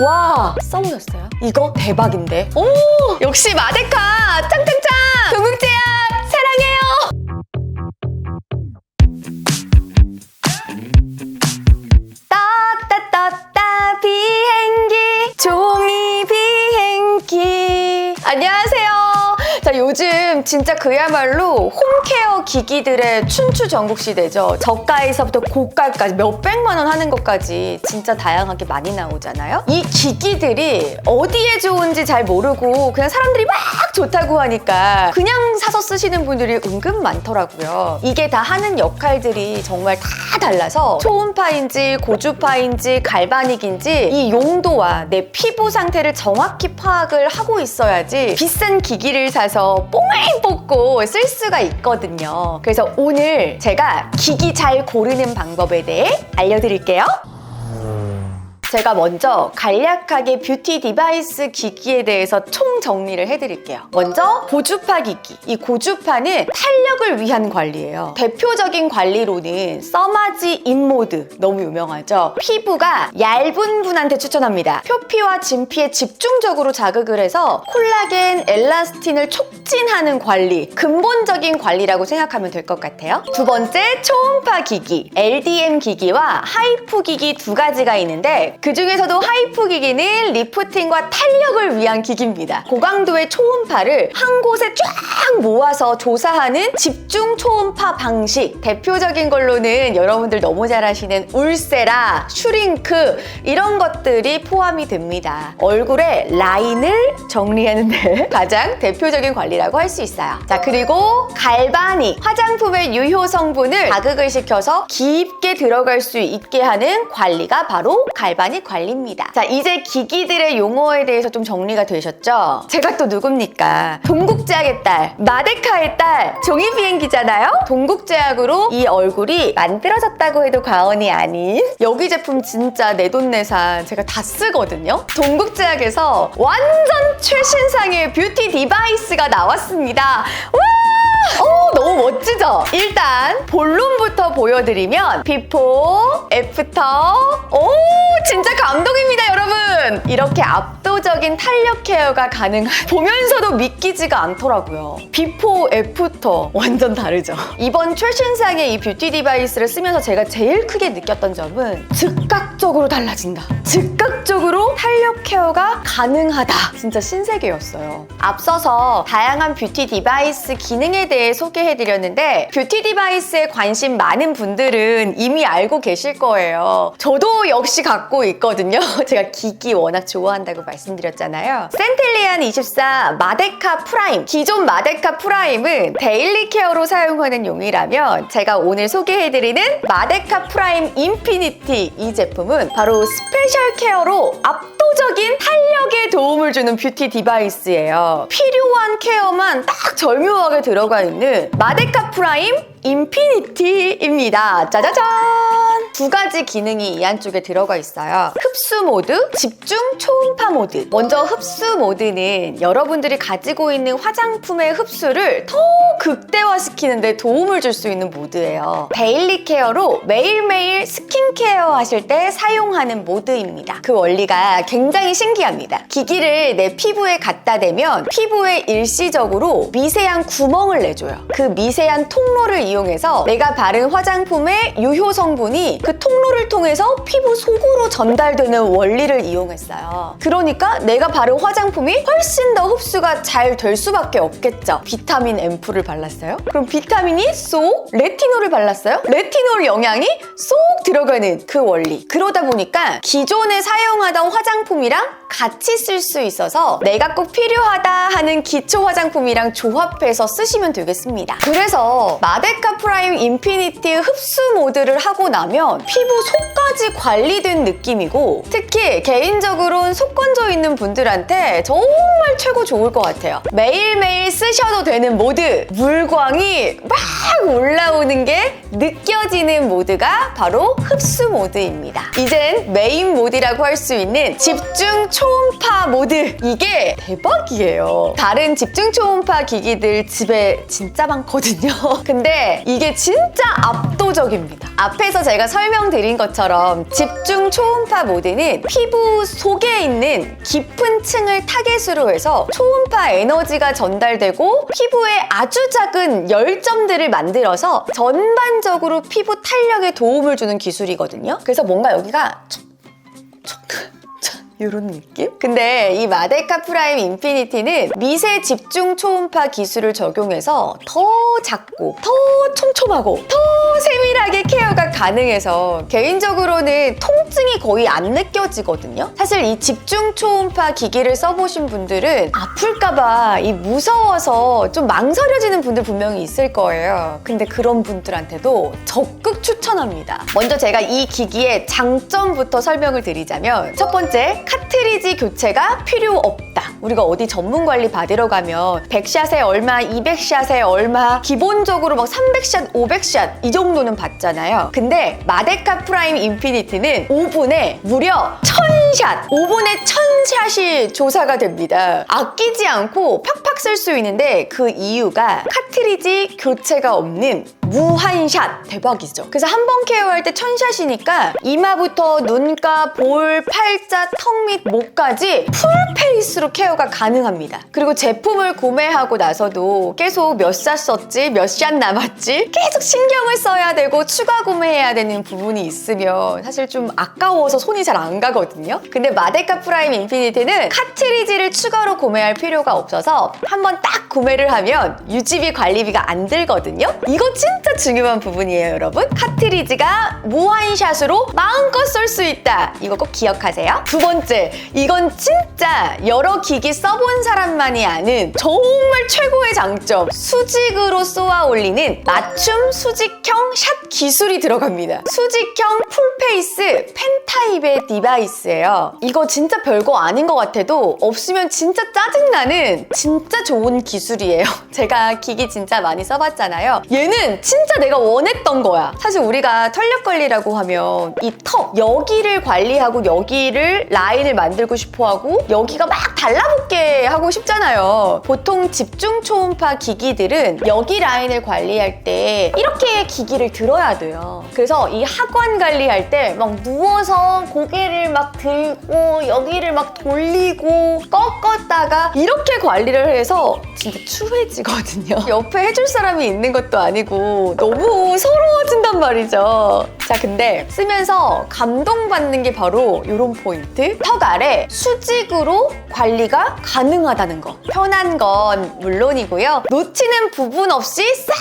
와. 써보셨어요? 이거 대박인데? 오! 역시 마데카! 짱짱짱! 동국제약 요즘 진짜 그야말로 홈케어 기기들의 춘추 전국 시대죠. 저가에서부터 고가까지 몇 백만 원 하는 것까지 진짜 다양하게 많이 나오잖아요. 이 기기들이 어디에 좋은지 잘 모르고 그냥 사람들이 막 좋다고 하니까 그냥 사서 쓰시는 분들이 은근 많더라고요. 이게 다 하는 역할들이 정말 다 달라서 초음파인지 고주파인지 갈바닉인지 이 용도와 내 피부 상태를 정확히 파악을 하고 있어야지 비싼 기기를 사서 뽕을 뽑고 쓸 수가 있거든요. 그래서 오늘 제가 기기 잘 고르는 방법에 대해 알려드릴게요. 제가 먼저 간략하게 뷰티 디바이스 기기에 대해서 총 정리를 해드릴게요. 먼저 고주파 기기. 이 고주파는 탄력을 위한 관리예요. 대표적인 관리로는 써마지 인모드 너무 유명하죠. 피부가 얇은 분한테 추천합니다. 표피와 진피에 집중적으로 자극을 해서 콜라겐, 엘라스틴을 촉진하는 관리, 근본적인 관리라고 생각하면 될 것 같아요. 두 번째 초음파 기기, LDM 기기와 하이프 기기 두 가지가 있는데 그 중에서도 하이프 기기는 리프팅과 탄력을 위한 기기입니다. 고강도의 초음파를 한 곳에 쫙 모아서 조사하는 집중 초음파 방식. 대표적인 걸로는 여러분들 너무 잘 아시는 울세라, 슈링크 이런 것들이 포함이 됩니다. 얼굴에 라인을 정리하는데 가장 대표적인 관리라고 할 수 있어요. 자, 그리고 갈바닉. 화장품의 유효 성분을 자극을 시켜서 깊게 들어갈 수 있게 하는 관리가 바로 갈바 닉 관리입니다. 자, 이제 기기들의 용어에 대해서 좀 정리가 되셨죠? 제가 또 누굽니까? 동국제약의 딸, 마데카의 딸, 종이 비행기잖아요? 동국제약으로 이 얼굴이 만들어졌다고 해도 과언이 아닌 여기 제품 진짜 내돈내산 제가 다 쓰거든요? 동국제약에서 완전 최신상의 뷰티 디바이스가 나왔습니다. 와! 어, 너무 멋지죠? 일단 본론부터 보여드리면 비포, 애프터. 오 진짜 감동입니다 여러분. 이렇게 압도적인 탄력 케어가 가능한 보면서도 믿기지가 않더라고요. 비포, 애프터 완전 다르죠? 이번 최신상의 이 뷰티 디바이스를 쓰면서 제가 제일 크게 느꼈던 점은 즉각적으로 달라진다 즉각적으로 탄력 케어가 가능하다 진짜 신세계였어요 앞서서 다양한 뷰티 디바이스 기능에 대해 소개해드렸는데 뷰티 디바이스에 관심 많은 분들은 이미 알고 계실 거예요. 저도 역시 갖고 있거든요. 제가 기기 워낙 좋아한다고 말씀드렸잖아요. 센텔리안 24 마데카 프라임. 기존 마데카 프라임은 데일리 케어로 사용하는 용이라면 제가 오늘 소개해드리는 마데카 프라임 인피니티 이 제품은 바로 스페셜 케어로 압도적인 탄력에 도움을 주는 뷰티 디바이스예요. 필요한 케어만 딱 절묘하게 들어가 있는 마데카 프라임 인피니티입니다. 짜자잔! 두 가지 기능이 이 안쪽에 들어가 있어요. 흡수 모드, 집중 초음파 모드. 먼저 흡수 모드는 여러분들이 가지고 있는 화장품의 흡수를 더 극대화시키는 데 도움을 줄 수 있는 모드예요. 데일리 케어로 매일매일 스킨케어 하실 때 사용하는 모드입니다. 그 원리가 굉장히 신기합니다. 기기를 내 피부에 갖다 대면 피부에 일시적으로 미세한 구멍을 내줘요. 그 미세한 통로를 이용해서 내가 바른 화장품의 유효 성분이 그 통로를 통해서 피부 속으로 전달되는 원리를 이용했어요. 그러니까 내가 바른 화장품이 훨씬 더 흡수가 잘 될 수밖에 없겠죠. 비타민 앰플을 발랐어요? 그럼 비타민이 쏙 레티놀을 발랐어요? 레티놀 영양이 쏙 들어가는 그 원리. 그러다 보니까 기존에 사용하던 화장품이랑 같이 쓸 수 있어서 내가 꼭 필요하다 하는 기초 화장품이랑 조합해서 쓰시면 되겠습니다. 그래서 마데카 프라임 인피니티 흡수 모드를 하고 나면 피부 속까지 관리된 느낌이고 특히 개인적으로는 속 건져 있는 분들한테 정말 최고 좋을 것 같아요. 매일매일 쓰셔도 되는 모드 물광이 막 올라오는 게 느껴지는 모드가 바로 흡수 모드입니다. 이젠 메인 모드라고 할 수 있는 집중 초음파 모드. 이게 대박이에요. 다른 집중 초음파 기기들 집에 진짜 많거든요. 근데 이게 진짜 압도적입니다. 앞에서 제가 설명드린 것처럼 집중 초음파 모드는 피부 속에 있는 깊은 층을 타겟으로 해서 초음파 에너지가 전달되고 피부에 아주 작은 열점들을 만들어서 전반적으로 피부 탄력에 도움을 주는 기술이거든요. 그래서 뭔가 여기가 이런 느낌? 근데 이 마데카 프라임 인피니티는 미세 집중 초음파 기술을 적용해서 더 작고 더 촘촘하고 더 세밀하게 케어가 가능해서 개인적으로는 통증이 거의 안 느껴지거든요. 사실 이 집중 초음파 기기를 써보신 분들은 아플까봐 이 무서워서 좀 망설여지는 분들 분명히 있을 거예요. 근데 그런 분들한테도 적극 추천합니다. 먼저 제가 이 기기의 장점부터 설명을 드리자면 첫 번째 카트리지 교체가 필요 없다. 우리가 어디 전문 관리 받으러 가면 100샷에 얼마, 200샷에 얼마, 기본적으로 막 300샷, 500샷 이 정도는 받잖아요. 근데 마데카 프라임 인피니티는 5분에 무려 1000샷! 5분에 1000샷이 조사가 됩니다. 아끼지 않고 팍팍 쓸 수 있는데 그 이유가 카트리지 교체가 없는 무한샷 대박이죠. 그래서 한 번 케어할 때 천샷이니까 이마부터 눈가, 볼, 팔자, 턱및 목까지 풀 페이스로 케어가 가능합니다. 그리고 제품을 구매하고 나서도 계속 몇 샷 썼지, 몇 샷 남았지 계속 신경을 써야 되고 추가 구매해야 되는 부분이 있으면 사실 좀 아까워서 손이 잘 안 가거든요. 근데 마데카 프라임 인피니티는 카트리지를 추가로 구매할 필요가 없어서 한번 딱 구매를 하면 유지비 관리비가 안 들거든요. 이거 진짜 중요한 부분이에요, 여러분. 카트리지가 무한샷으로 마음껏 쏠 수 있다. 이거 꼭 기억하세요. 두 번째, 이건 진짜 여러 기기 써본 사람만이 아는 정말 최고의 장점. 수직으로 쏘아 올리는 맞춤 수직형 샷 기술이 들어갑니다. 수직형 풀페이스 펜타입의 디바이스예요. 이거 진짜 별거 아닌 것 같아도 없으면 진짜 짜증나는 진짜 좋은 기술이에요. 제가 기기 진짜 많이 써봤잖아요. 얘는 진짜 내가 원했던 거야. 사실 우리가 털력 관리라고 하면 이 턱 여기를 관리하고 여기를 라인을 만들고 싶어 하고 여기가 막 달라붙게 하고 싶잖아요. 보통 집중 초음파 기기들은 여기 라인을 관리할 때 이렇게 기기를 들어야 돼요. 그래서 이 하관 관리할 때 막 누워서 고개를 막 들고 여기를 막 돌리고 꺾었다가 이렇게 관리를 해서 진짜 추해지거든요. 옆에 해줄 사람이 있는 것도 아니고 너무 서러워진단 말이죠. 자, 근데 쓰면서 감동받는 게 바로 이런 포인트. 턱 아래 수직으로 관리가 가능하다는 거. 편한 건 물론이고요. 놓치는 부분 없이 싹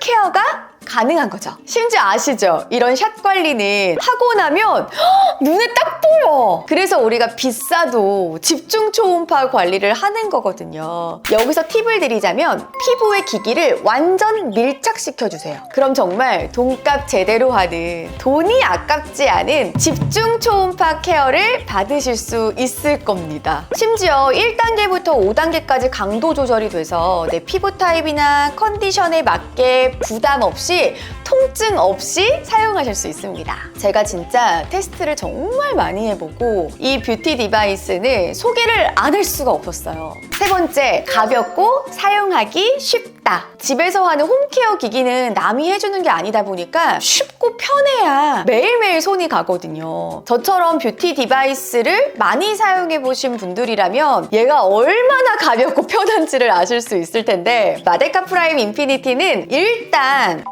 케어가 가능한 거죠. 심지어 아시죠? 이런 샷 관리는 하고 나면 헉, 눈에 딱 보여. 그래서 우리가 비싸도 집중 초음파 관리를 하는 거거든요. 여기서 팁을 드리자면 피부의 기기를 완전 밀착시켜 주세요. 그럼 정말 돈값 제대로 하는 돈이 아깝지 않은 집중 초음파 케어를 받으실 수 있을 겁니다. 심지어 1단계부터 5단계까지 강도 조절이 돼서 내 피부 타입이나 컨디션에 맞게 부담 없이 통증 없이 사용하실 수 있습니다. 제가 진짜 테스트를 정말 많이 해보고 이 뷰티 디바이스는 소개를 안 할 수가 없었어요. 세 번째, 가볍고 사용하기 쉽다. 집에서 하는 홈케어 기기는 남이 해주는 게 아니다 보니까 쉽고 편해야 매일매일 손이 가거든요. 저처럼 뷰티 디바이스를 많이 사용해 보신 분들이라면 얘가 얼마나 가볍고 편한지를 아실 수 있을 텐데 마데카 프라임 인피니티는 일단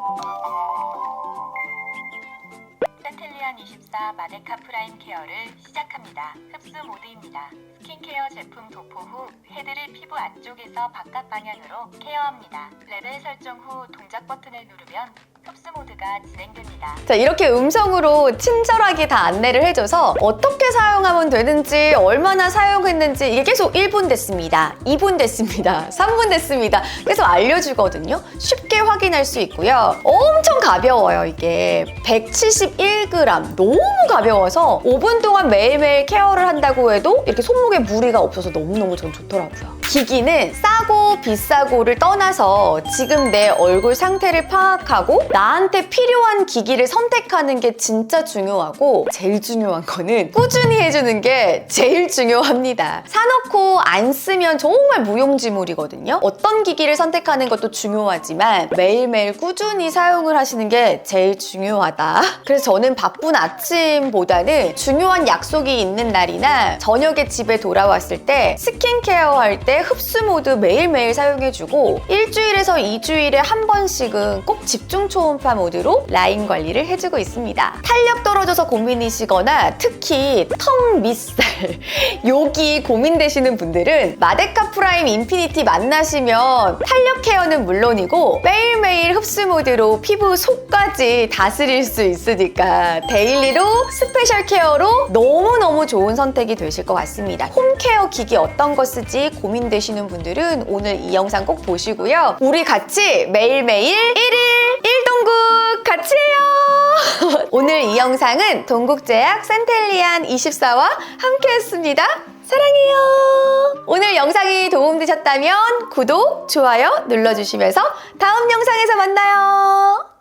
24 마데카 프라임 케어를 시작합니다. 흡수 모드입니다. 스킨케어 제품 도포 후 헤드를 피부 안쪽에서 바깥 방향으로 케어합니다. 레벨 설정 후 동작 버튼을 누르면 흡수 모드가 진행됩니다. 자, 이렇게 음성으로 친절하게 다 안내를 해줘서 어떻게 사용하면 되는지, 얼마나 사용했는지 이게 계속 1분 됐습니다. 2분 됐습니다. 3분 됐습니다. 계속 알려주거든요. 쉽게 확인할 수 있고요. 엄청 가벼워요, 이게. 171g. 너무 가벼워서 5분 동안 매일매일 케어를 한다고 해도 이렇게 손목에 무리가 없어서 너무너무 전 좋더라고요. 기기는 싸고 비싸고를 떠나서 지금 내 얼굴 상태를 파악하고 나한테 필요한 기기를 선택하는 게 진짜 중요하고 제일 중요한 거는 꾸준히 해주는 게 제일 중요합니다. 사놓고 안 쓰면 정말 무용지물이거든요. 어떤 기기를 선택하는 것도 중요하지만 매일매일 꾸준히 사용을 하시는 게 제일 중요하다. 그래서 저는 바쁜 아침보다는 중요한 약속이 있는 날이나 저녁에 집에 돌아왔을 때 스킨케어 할 때 흡수 모드 매일매일 사용해주고 일주일에서 2주일에 한 번씩은 꼭 집중 초음파 모드로 라인 관리를 해주고 있습니다. 탄력 떨어져서 고민이시거나 특히 턱 밑살, 여기 고민되시는 분들은 마데카 프라임 인피니티 만나시면 탄력 케어는 물론이고 매일매일 흡수 모드로 피부 속까지 다스릴 수 있으니까 데일리로 스페셜 케어로 너무너무 좋은 선택이 되실 것 같습니다. 홈케어 기기 어떤 거 쓰지 고민되시는 분들은 오늘 이 영상 꼭 보시고요. 우리 같이 매일매일 1일 1 동국 같이 해요! 오늘 이 영상은 동국제약 센텔리안 24와 함께 했습니다. 사랑해요. 오늘 영상이 도움되셨다면 구독, 좋아요 눌러주시면서 다음 영상에서 만나요.